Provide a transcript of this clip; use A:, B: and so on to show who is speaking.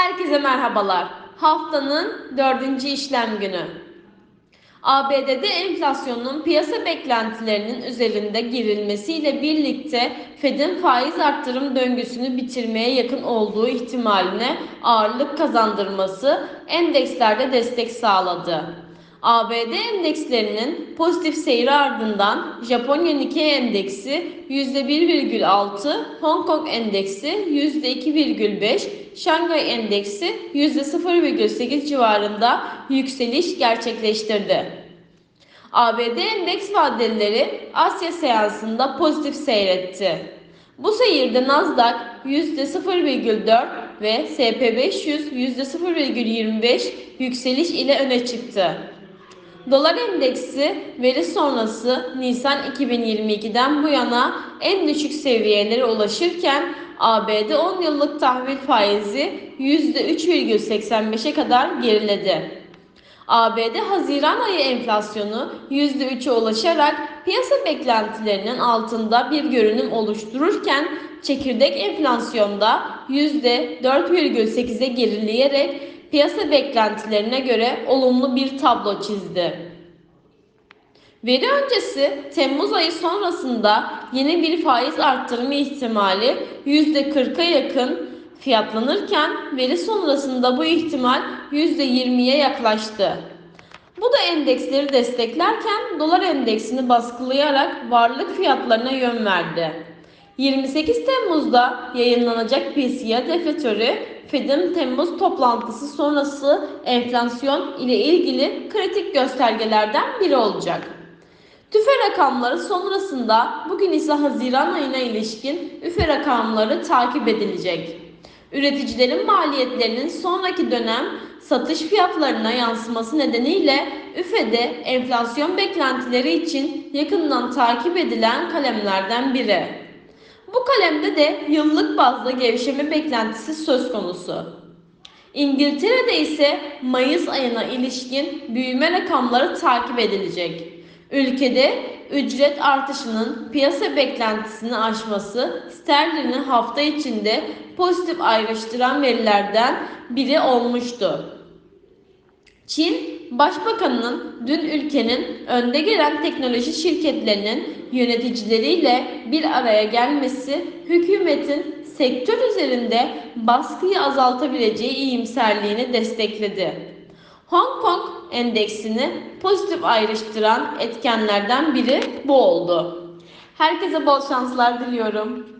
A: Herkese merhabalar. Haftanın dördüncü işlem günü. ABD'de enflasyonun piyasa beklentilerinin üzerinde girilmesiyle birlikte Fed'in faiz arttırım döngüsünü bitirmeye yakın olduğu ihtimaline ağırlık kazandırması endekslerde destek sağladı. ABD endekslerinin pozitif seyri ardından Japonya Nikkei endeksi %1,6, Hong Kong endeksi %2,5, Şangay endeksi %0,8 civarında yükseliş gerçekleştirdi. ABD endeks vadeleri Asya seansında pozitif seyretti. Bu seyirde Nasdaq %0,4 ve SP500 %0,25 yükseliş ile öne çıktı. Dolar endeksi veri sonrası Nisan 2022'den bu yana en düşük seviyelere ulaşırken ABD 10 yıllık tahvil faizi %3,85'e kadar geriledi. ABD Haziran ayı enflasyonu %3'e ulaşarak piyasa beklentilerinin altında bir görünüm oluştururken çekirdek enflasyonda %4,8'e gerileyerek piyasa beklentilerine göre olumlu bir tablo çizdi. Veri öncesi Temmuz ayı sonrasında yeni bir faiz arttırma ihtimali %40'a yakın fiyatlanırken veri sonrasında bu ihtimal %20'ye yaklaştı. Bu da endeksleri desteklerken dolar endeksini baskılayarak varlık fiyatlarına yön verdi. 28 Temmuz'da yayınlanacak PCE deflatörü Fed'in Temmuz toplantısı sonrası enflasyon ile ilgili kritik göstergelerden biri olacak. TÜFE rakamları sonrasında bugün ise Haziran ayına ilişkin üfe rakamları takip edilecek. Üreticilerin maliyetlerinin sonraki dönem satış fiyatlarına yansıması nedeniyle üfede enflasyon beklentileri için yakından takip edilen kalemlerden biri. Bu kalemde de yıllık bazda gevşeme beklentisi söz konusu. İngiltere'de ise Mayıs ayına ilişkin büyüme rakamları takip edilecek. Ülkede ücret artışının piyasa beklentisini aşması sterlini hafta içinde pozitif ayrıştıran verilerden biri olmuştu. Çin Başbakanının dün ülkenin önde gelen teknoloji şirketlerinin yöneticileriyle bir araya gelmesi hükümetin sektör üzerinde baskıyı azaltabileceği iyimserliğini destekledi. Hong Kong endeksini pozitif ayrıştıran etkenlerden biri bu oldu. Herkese bol şanslar diliyorum.